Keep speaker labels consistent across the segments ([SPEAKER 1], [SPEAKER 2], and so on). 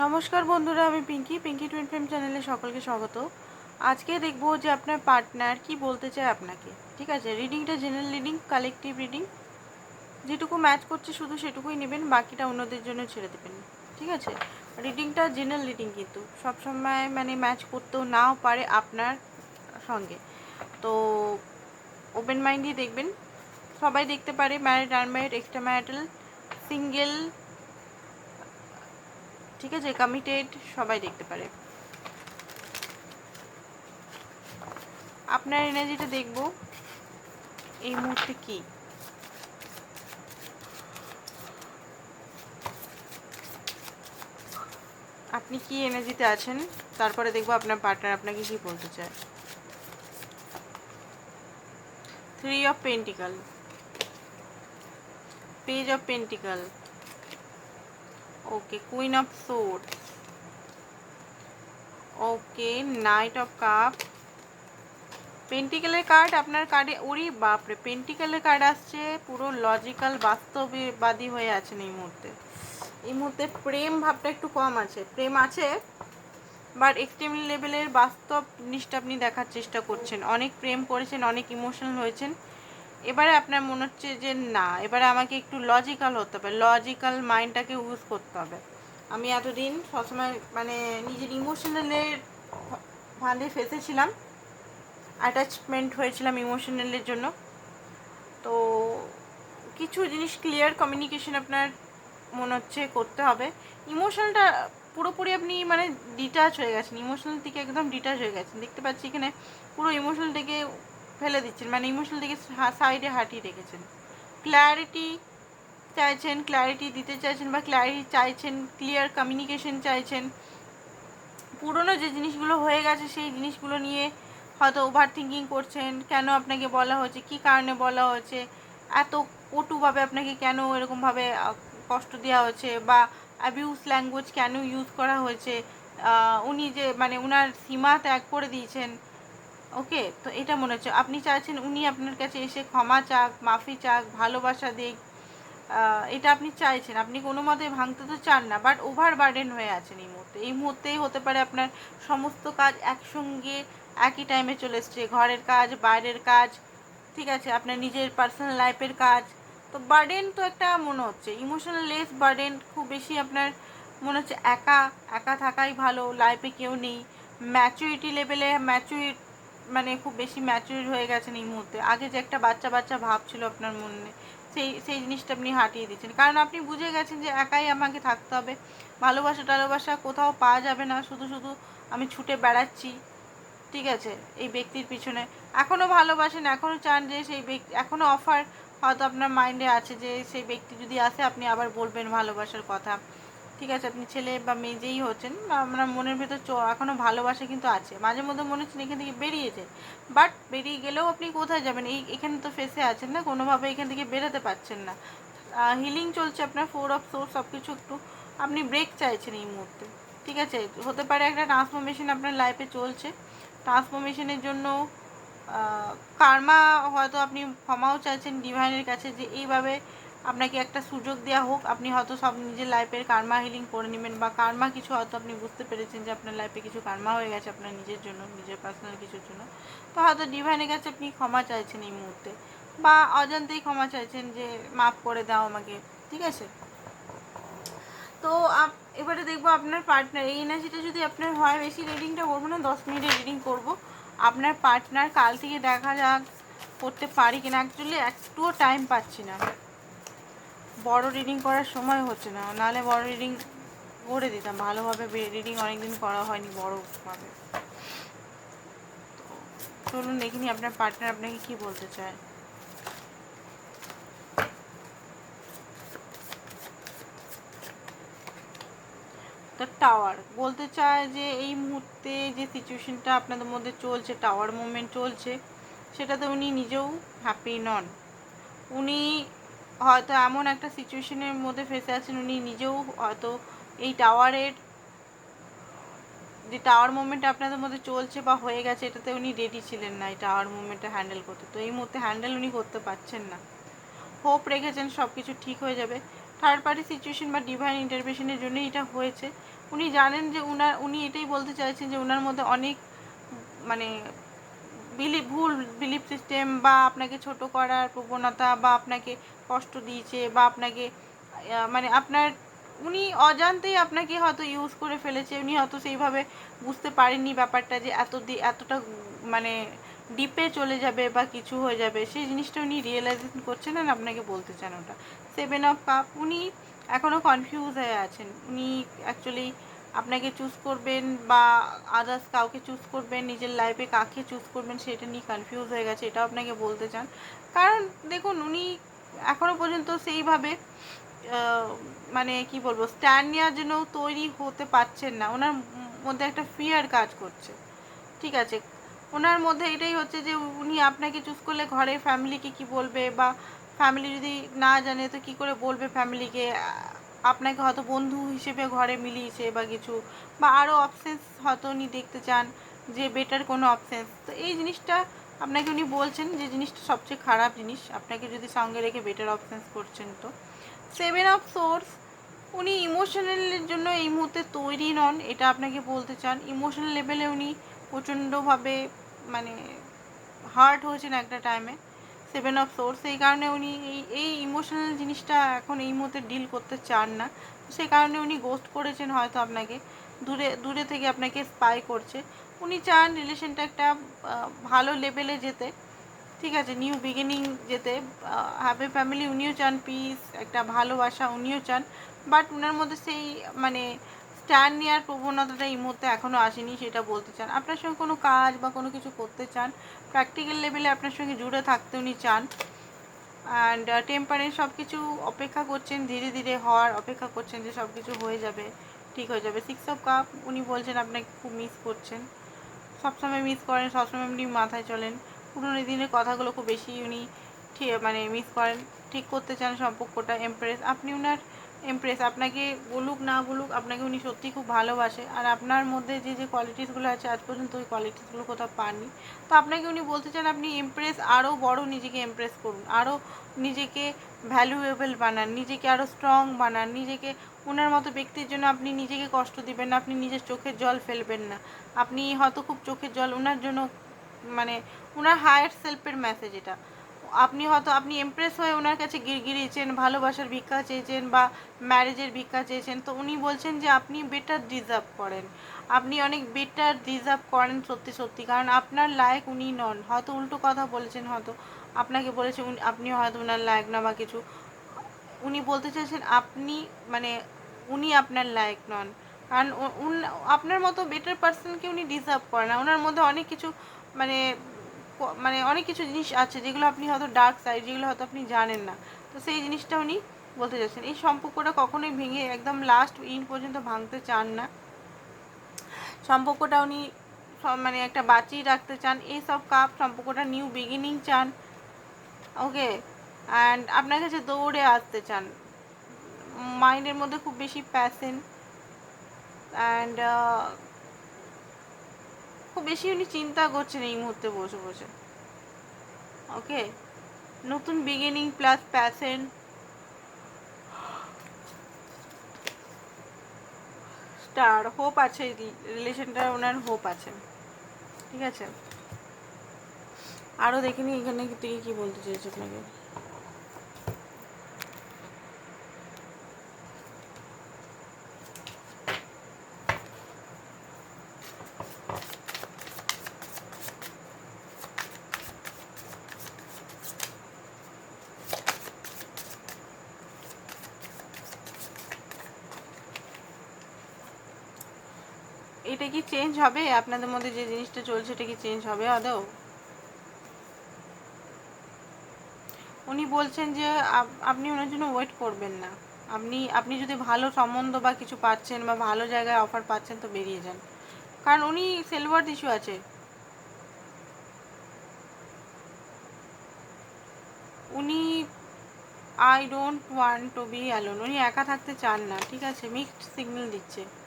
[SPEAKER 1] নমস্কার বন্ধুরা, আমি পিঙ্কি পিঙ্কি টুইন ফ্রেম চ্যানেলে সকলকে স্বাগত। আজকে দেখব যে আপনার পার্টনার কি বলতে চায় আপনাকে, ঠিক আছে? রিডিংটা জেনারেল রিডিং কালেকটিভ রিডিং যেটুকু ম্যাচ করছে শুধু সেটুকুই নেবেন, বাকিটা অন্যদের জন্য ছেড়ে দেবেন, ঠিক আছে? রিডিংটা জেনারেল রিডিং কিন্তু সবসময় মানে ম্যাচ করতেও নাও পারে আপনার সঙ্গে। তো ওপেন মাইন্ডই দেখবেন, সবাই দেখতে পারে married unmarried extra marital single ঠিক আছে কমিটেড সবাই দেখতে পারে। আপনার এনার্জিটা দেখব, এই মুহূর্তে কি? আপনি কি এনার্জিতে আছেন? তারপরে দেখব আপনার পার্টনার আপনাকে কি বলতে চায়। Three of pentacle page of pentacle okay queen of swords okay knight of cup পেন্টিক্যালের card আপনার কার্ডে ওরি বাপরে পেন্টিক্যালের কার্ড আসছে, পুরো লজিক্যাল বাস্তববাদী হয়ে আছেন এই মুহূর্তে। এই মুহূর্তে প্রেম ভাবটা একটু কম আছে। প্রেম আছে বাট এক্সট্রিম লেভেলের বাস্তব জিনিসটা আপনি দেখার চেষ্টা করছেন। অনেক প্রেম করেছেন, অনেক ইমোশনাল হয়েছেন। এবারে আপনার মনে হচ্ছে যে না, এবারে আমাকে একটু লজিক্যাল হতে হবে লজিক্যাল মাইন্ডটাকে ইউজ করতে হবে। আমি এতদিন সবসময় মানে নিজের ইমোশনালের ফাঁদে ফেসেছিলাম অ্যাটাচমেন্ট হয়েছিলাম ইমোশনালের জন্য। তো কিছু জিনিস ক্লিয়ার কমিউনিকেশন আপনার মনে হচ্ছে করতে হবে। ইমোশনালটা পুরোপুরি আপনি মানে ডিটাচ হয়ে গেছেন ইমোশনাল থেকে একদম ডিটাচ হয়ে গেছেন। দেখতে পাচ্ছি এখানে পুরো ইমোশনাল থেকে ফেলে দিচ্ছেন মানে ইমোশনাল থেকে সাইডে হাঁটিয়ে রেখেছেন। ক্ল্যারিটি চাইছেন ক্ল্যারিটি দিতে চাইছেন বা ক্ল্যারিটি চাইছেন ক্লিয়ার কমিউনিকেশন চাইছেন। পুরনো যে জিনিসগুলো হয়ে গেছে, সেই জিনিসগুলো নিয়ে হয়তো ওভার থিঙ্কিং করছেন। কেন আপনাকে বলা হয়েছে কি কারণে বলা হয়েছে এত কটুভাবে আপনাকে কেন এরকমভাবে কষ্ট দেওয়া হয়েছে বা অ্যাবিউস ল্যাঙ্গুয়েজ কেন ইউজ করা হয়েছে উনি যে মানে ওনার সীমা ত্যাগ করে দিয়েছেন। ওকে, তো এটা মনে হচ্ছে। আপনি চাইছেন উনি আপনার কাছে এসে ক্ষমা চাক, মাফি চাক, ভালোবাসা দিক। এটা আপনি চাইছেন। আপনি কোনো মতে ভাঙতে তো চান না বাট ওভার বার্ডেন হয়ে আছেন এই মুহূর্তে। এই মুহূর্তেই হতে পারে আপনার সমস্ত কাজ একসঙ্গে, একই টাইমে চলে এসছে। ঘরের কাজ, বাইরের কাজ, ঠিক আছে, আপনার নিজের পার্সোনাল লাইফের কাজ। তো বার্ডেন তো একটা মনে হচ্ছে। ইমোশনাল লেস বার্ডেন খুব বেশি আপনার মনে হচ্ছে একা একা থাকাই ভালো। লাইফে কেউ নেই। ম্যাচুরিটি লেভেলে ম্যাচুরিট মানে খুব বেশি ম্যাচুরিট হয়ে গেছেন এই মুহূর্তে। আগে যে একটা বাচ্চা বাচ্চা ভাব ছিল আপনার মনে, সেই সেই জিনিসটা আপনি হাঁটিয়ে দিচ্ছেন। কারণ আপনি বুঝে গেছেন যে একাই আমাকে থাকতে হবে। ভালোবাসা টালোবাসা কোথাও পাওয়া যাবে না, শুধু শুধু আমি ছুটে বেড়াচ্ছি, ঠিক আছে, এই ব্যক্তির পিছনে। এখনও ভালোবাসেন এখনও চান যে সেই ব্যক্তি এখনও অফার হয়তো আপনার মাইন্ডে আছে যে সেই ব্যক্তি যদি আসে, আপনি আবার বলবেন ভালোবাসার কথা। ঠিক আছে, আপনি ছেলে বা মেয়ে যেই হচ্ছেন, বা আপনার মনের ভেতর এখনও ভালোবাসা কিন্তু আছে। মাঝে মধ্যে মনে হচ্ছে এখান থেকে বেরিয়েছে। বাট বেরিয়ে গেলেও আপনি কোথায় যাবেন? এই, এখানে তো ফেসে আছেন না, কোনোভাবে এখান থেকে বেরোতে পারছেন না। হিলিং চলছে আপনার ফোর অফ সোর্স সব কিছু একটু আপনি ব্রেক চাইছেন এই মুহূর্তে। ঠিক আছে, হতে পারে একটা ট্রান্সফরমেশন আপনার লাইফে চলছে। ট্রান্সফরমেশনের জন্য কার্মা হয়তো আপনি ক্ষমাও চাইছেন ডিভাইনের কাছে যে এইভাবে আপনাকে একটা সুযোগ দেওয়া হোক, আপনি হয়তো সব নিজের লাইফের কার্মা হিলিং করে নেবেন বা কার্মা কিছু হয়তো আপনি বুঝতে পেরেছেন যে আপনার লাইফে কিছু কার্মা হয়ে গেছে আপনার নিজের জন্য, নিজের পার্সোনাল কিছুর জন্য। তো হয়তো ডিভাইনের কাছে আপনি ক্ষমা চাইছেন এই মুহূর্তে বা অজান্তেই ক্ষমা চাইছেন যে মাফ করে দাও আমাকে, ঠিক আছে? তো এবারে দেখব আপনার পার্টনার এই এনার্জিটা যদি আপনার হয়, বেশি রিডিংটা করব না, দশ মিনিটের রিডিং করব। আপনার পার্টনার কাল থেকে দেখা যাক করতে পারি কিনা। অ্যাকচুয়ালি একটুও টাইম পাচ্ছি না। বড় রিডিং করার সময় হচ্ছে না। নাহলে বড় রিডিং করে দিতাম। ভালোভাবে রিডিং অনেকদিন করা হয়নি বড়োভাবে। চলুন দেখিনি আপনার পার্টনার আপনাকে কি বলতে চায়। দ্য টাওয়ার বলতে চায় যে, এই মুহূর্তে যে সিচুয়েশনটা আপনাদের মধ্যে চলছে টাওয়ার মুভমেন্ট চলছে, সেটাতে উনি নিজেও হ্যাপি নন। উনি হয়তো এমন একটা সিচুয়েশনের মধ্যে ফেসে আছেন, উনি নিজেও হয়তো এই টাওয়ারের, যে টাওয়ার মুভমেন্ট আপনাদের মধ্যে চলছে বা হয়ে গেছে, এটাতে উনি রেডি ছিলেন না এই টাওয়ার মুভমেন্টটা হ্যান্ডেল করতে। তো এই মুহূর্তে হ্যান্ডেল উনি করতে পারছেন না। হোপ রেখেছেন সব কিছু ঠিক হয়ে যাবে। থার্ড পার্টি সিচুয়েশন বা ডিভাইন ইন্টারভেশনের জন্য এটা হয়েছে। উনি জানেন যে উনার, উনি এটাই বলতে চাইছেন যে উনার মধ্যে অনেক মানে বিলিভ ভুল বিলিভ সিস্টেম বা আপনাকে ছোট করার প্রবণতা বা আপনাকে কষ্ট দিয়েছে বা আপনাকে মানে আপনার, উনি অজান্তেই আপনাকে হয়তো ইউজ করে ফেলেছে, উনি হয়তো সেইভাবে বুঝতে পারেননি ব্যাপারটা যে এত এতটা মানে ডিপে চলে যাবে বা কিছু হয়ে যাবে। সেই জিনিসটা উনি রিয়েলাইজেশন করছেন আর আপনাকে বলতে চান ওটা। সেভেন অফ কাপ উনি এখনও কনফিউজ হয়ে আছেন। উনি অ্যাকচুয়ালি আপনাকে চুজ করবেন বা আদার্স কাউকে চুজ করবেন, নিজের লাইফে কাকে চুজ করবেন সেটা নিয়ে কনফিউজ হয়ে গেছে, এটাও আপনাকে বলতে চান। কারণ দেখুন, উনি এখনও পর্যন্ত সেইভাবে মানে কি বলব স্ট্যান্ড নেওয়ার জন্য তৈরি হতে পারছেন না। ওনার মধ্যে একটা ফিয়ার কাজ করছে। ঠিক আছে? ওনার মধ্যে এটাই হচ্ছে যে, উনি আপনাকে চুজ করলে ঘরের ফ্যামিলিকে কি বলবে বা ফ্যামিলি যদি না জানে তো কি করে বলবে ফ্যামিলিকে আপনাকে হয়তো বন্ধু হিসেবে ঘরে মিলিয়েছে বা কিছু, বা আরও অপশানস হয়তো উনি দেখতে চান যে বেটার কোনো অপশানস তো এই জিনিসটা আপনাকে উনি বলছেন যে জিনিসটা সবচেয়ে খারাপ জিনিস, আপনাকে যদি সঙ্গে রেখে বেটার অপশানস করছেন তো। সেভেন অফ সোর্স উনি ইমোশনালের জন্য এই মুহূর্তে তৈরি নন, এটা আপনাকে বলতে চান। ইমোশনাল লেভেলে উনি প্রচণ্ডভাবে মানে হার্ট হয়েছেন একটা টাইমে সেভেন অফ সোর্স এই কারণে উনি এই ইমোশনাল জিনিসটা এখন এই মুহূর্তে ডিল করতে চান না। সেই কারণে উনি গোস্ট করেছেন হয়তো আপনাকে। দূরে দূরে থেকে আপনাকে স্পাই করছে। উনি চান রিলেশনটা একটা ভালো লেভেলে যেতে। ঠিক আছে নিউ বিগিনিং যেতে। হ্যাপি ফ্যামিলি উনিও চান পিস একটা ভালোবাসা উনিও চান। বাট ওনার মধ্যে সেই মানে স্ট্যান্ড নেওয়ার প্রবণতাটা এই মুহূর্তে এখনও আসেনি, সেটা বলতে চান। আপনার সঙ্গে কোনো কাজ বা কোনো কিছু করতে চান প্র্যাকটিক্যাল লেভেলে আপনার সঙ্গে জুড়ে থাকতে উনি চান অ্যান্ড টেম্পারেন্স সব কিছু অপেক্ষা করছেন, ধীরে ধীরে হওয়ার অপেক্ষা করছেন যে সব কিছু হয়ে যাবে, ঠিক হয়ে যাবে। সিক্স অফ কাপ উনি বলছেন আপনাকে খুব মিস করছেন। সবসময় মিস করেন, সবসময় উনি মাথায় চলেন। পুরোনো দিনের কথাগুলো খুব বেশি উনি মানে মিস করেন, ঠিক করতে চান সম্পর্কটা এমপ্রেস আপনি উনার এমপ্রেস আপনাকে বলুক না বলুক, আপনাকে উনি সত্যি খুব ভালোবাসে। আর আপনার মধ্যে যে যে কোয়ালিটিসগুলো আছে, আজ পর্যন্ত ওই কোয়ালিটিসগুলো কোথাও পাননি। তো আপনাকে উনি বলতে চান, আপনি ইমপ্রেস আরও বড় নিজেকে ইমপ্রেস করুন আরও নিজেকে ভ্যালুয়েবল বানান, নিজেকে আরও স্ট্রং বানান, নিজেকে ওনার মতো ব্যক্তির জন্য আপনি নিজেকে কষ্ট দিবেন না, আপনি নিজের চোখের জল ফেলবেন না। আপনি হয়তো খুব চোখের জল ওনার জন্য মানে ওনার হায়ার সেলফের মেসেজ এটা। আপনি হয়তো, আপনি ইমপ্রেস হয়ে ওনার কাছে গিরগিরিয়েছেন ভালোবাসার ভিক্ষা চেয়েছেন বা ম্যারেজের ভিক্ষা চেয়েছেন, তো উনি বলছেন যে আপনি বেটার ডিজার্ভ করেন। আপনি অনেক বেটার ডিজার্ভ করেন সত্যি সত্যি। কারণ আপনার লায়ক উনি নন। হয়তো উল্টো কথা বলেছেন হয়তো। আপনাকে বলেছে আপনি হয়তো ওনার লায়ক না বা কিছু। উনি বলতে চাইছেন আপনি মানে উনি আপনার লায়ক নন। কারণ আপনার মতো বেটার পার্সনকে উনি ডিজার্ভ করেন না। ওনার মধ্যে অনেক কিছু মানে মানে অনেক কিছু জিনিস আছে যেগুলো আপনি হয়তো ডার্ক সাইড যেগুলো হয়তো আপনি জানেন না। তো সেই জিনিসটা উনি বলতে চাচ্ছেন। এই সম্পর্কটা কখনোই ভেঙে একদম লাস্ট ইন পর্যন্ত ভাঙতে চান না। সম্পর্কটা উনি মানে একটা বাঁচিয়ে রাখতে চান। এই সব কাপ সম্পর্কটা নিউ বিগিনিং চান। ওকে অ্যান্ড আপনার কাছে দৌড়ে আসতে চান। মাইন্ডের মধ্যে খুব বেশি প্যাশন অ্যান্ড খুব বেশি উনি চিন্তা করছেন এই মুহূর্তে বসে বসে। ওকে, নতুন beginning plus passion star hope আছে রিলেশনটা ওনার হোপ আছে। ঠিক আছে? আরও দেখিনি এখানে থেকে কি বলতে চাইছে আপনাকে? এটা কি চেঞ্জ হবে? আপনাদের মধ্যে যে জিনিসটা চলছে এটা কি চেঞ্জ হবে আদৌ? উনি বলছেন যে, আপ- আপনি ওনার জন্য ওয়েট করবেন না। আপনি আপনি যদি ভালো সম্বন্ধ বা কিছু পাচ্ছেন বা ভালো জায়গায় অফার পাচ্ছেন, তো বেরিয়ে যান। কারণ উনি সেলভার ইস্যু আছে। উনি I don't want to be alone উনি একা থাকতে চান না, ঠিক আছে? মিক্সড সিগন্যাল দিচ্ছে।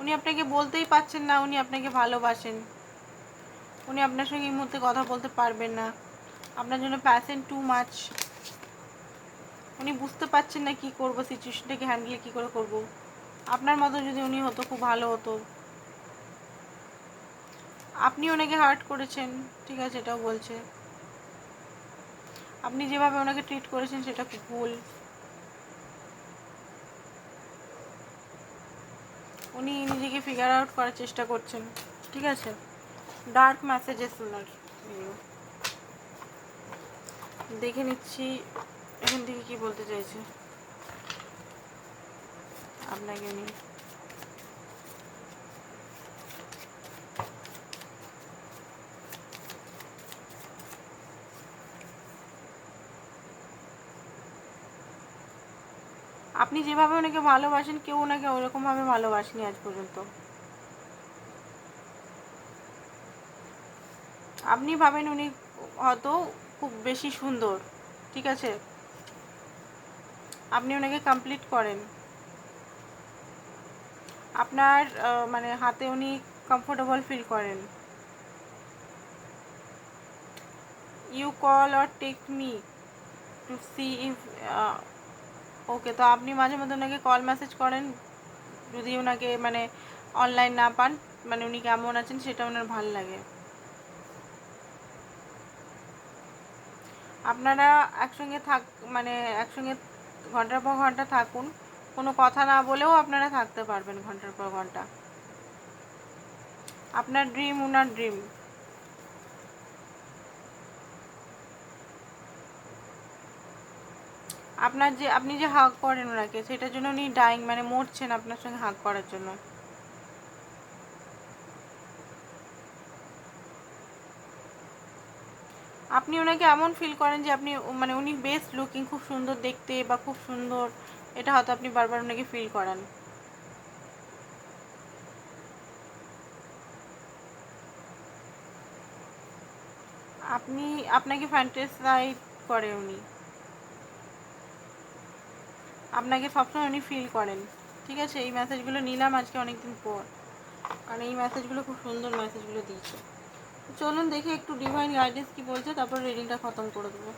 [SPEAKER 1] উনি আপনাকে বলতেই পারছেন না, উনি আপনাকে ভালোবাসেন। উনি আপনার সঙ্গে এই মুহূর্তে কথা বলতে পারবেন না। আপনার জন্য প্যাশন টু মাচ উনি বুঝতে পারছেন না কি করব সিচুয়েশনটাকে হ্যান্ডেল কি করে করব। আপনার মতো যদি উনি হতো, খুব ভালো হতো। আপনি ওনাকে হার্ট করেছেন, ঠিক আছে, এটাও বলছে। আপনি যেভাবে ওনাকে ট্রিট করেছেন, সেটা খুব ভুল। উনি নিজেকে ফিগার আউট করার চেষ্টা করছেন, ঠিক আছে? ডার্ক মেসেজেস ওনার। দেখে নিচ্ছি, এখান থেকে কি বলতে চাইছে? আপনাকে উনি আপনি যেভাবে ওনাকে ভালোবাসেন, কেউ ওনাকে ওরকমভাবে ভালোবাসেনি আজ পর্যন্ত। আপনি ভাবেন উনি হয়তো খুব বেশি সুন্দর, ঠিক আছে? আপনি ওনাকে কমপ্লিট করেন। আপনার মানে হাতে উনি কমফোর্টেবল ফিল করেন। You call or take me to see if okay, তো আপনি মাঝে মধ্যে ওনাকে কল মেসেজ করেন, যদি ওনাকে মানে অনলাইন না পান মানে উনি কেমন আছেন সেটা ওনার ভালো লাগে। আপনারা একসঙ্গে থাক মানে একসঙ্গে ঘণ্টার পর ঘণ্টা থাকুন, কোনো কথা না বলেও আপনারা থাকতে পারবেন ঘণ্টার পর ঘণ্টা। আপনার ড্রিম ওনার ড্রিম আপনার যে, আপনি যে হাক করেন ওনাকে, সেটার জন্য উনি ডাইং মানে মরছেন আপনার সঙ্গে হাক করার জন্য। আপনি ওনাকে এমন ফিল করেন যে, আপনি মানে উনি বেস্ট লুকিং খুব সুন্দর দেখতে বা খুব সুন্দর, এটা হয়তো আপনি বারবার ওনাকে ফিল করান। আপনি, আপনাকে ফ্যান্টাসাইড করে উনি। আপনাকে সবসময় উনি ফিল করেন। ঠিক আছে? এই মেসেজগুলো নিলাম আজকে অনেকদিন পর। কারণ এই মেসেজগুলো খুব সুন্দর মেসেজগুলো দিয়েছে। চলুন দেখি একটু ডিভাইন গাইডেন্স কি বলছে, তারপর রিডিংটা খতম করে দেবো।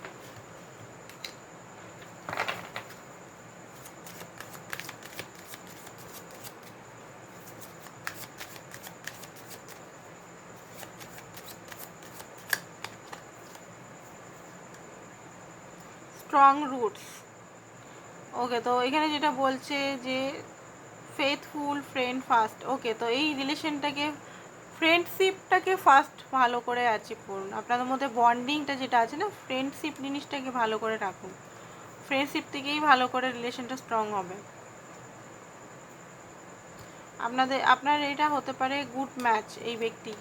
[SPEAKER 1] স্ট্রং রুটস ওকে তো এখানে যেটা বলছে যে ফেথফুল ফ্রেন্ড ফার্স্ট ওকে তো এই রিলেশনটাকে ফ্রেন্ডশিপটাকে ফার্স্ট ভালো করে অ্যাচিভ করুন। আপনাদের মধ্যে বন্ডিংটা যেটা আছে না ফ্রেন্ডশিপ জিনিসটাকে ভালো করে রাখুন। ফ্রেন্ডশিপ থেকেই ভালো করে রিলেশনটা স্ট্রং হবে। আপনাদের, আপনার এটা হতে পারে গুড ম্যাচ এই ব্যক্তি।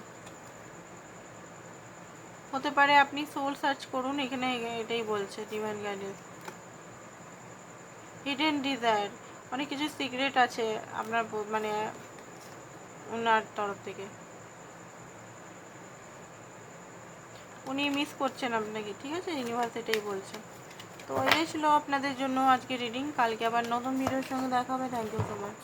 [SPEAKER 1] হতে পারে আপনি সোল সার্চ করুন, এখানে এটাই বলছে ডিভাইন গাইডেন্স হিডেন ডিজায়ার অনেক কিছু সিক্রেট আছে আপনার মানে ওনার তরফ থেকে। উনি মিস করছেন আপনাকে, ঠিক আছে? ইউনিভার্স বলছেন বলছে। তো এটাই ছিল আপনাদের জন্য আজকে রিডিং কালকে আবার নতুন ভিডিওর সঙ্গে দেখা হবে। Thank you so much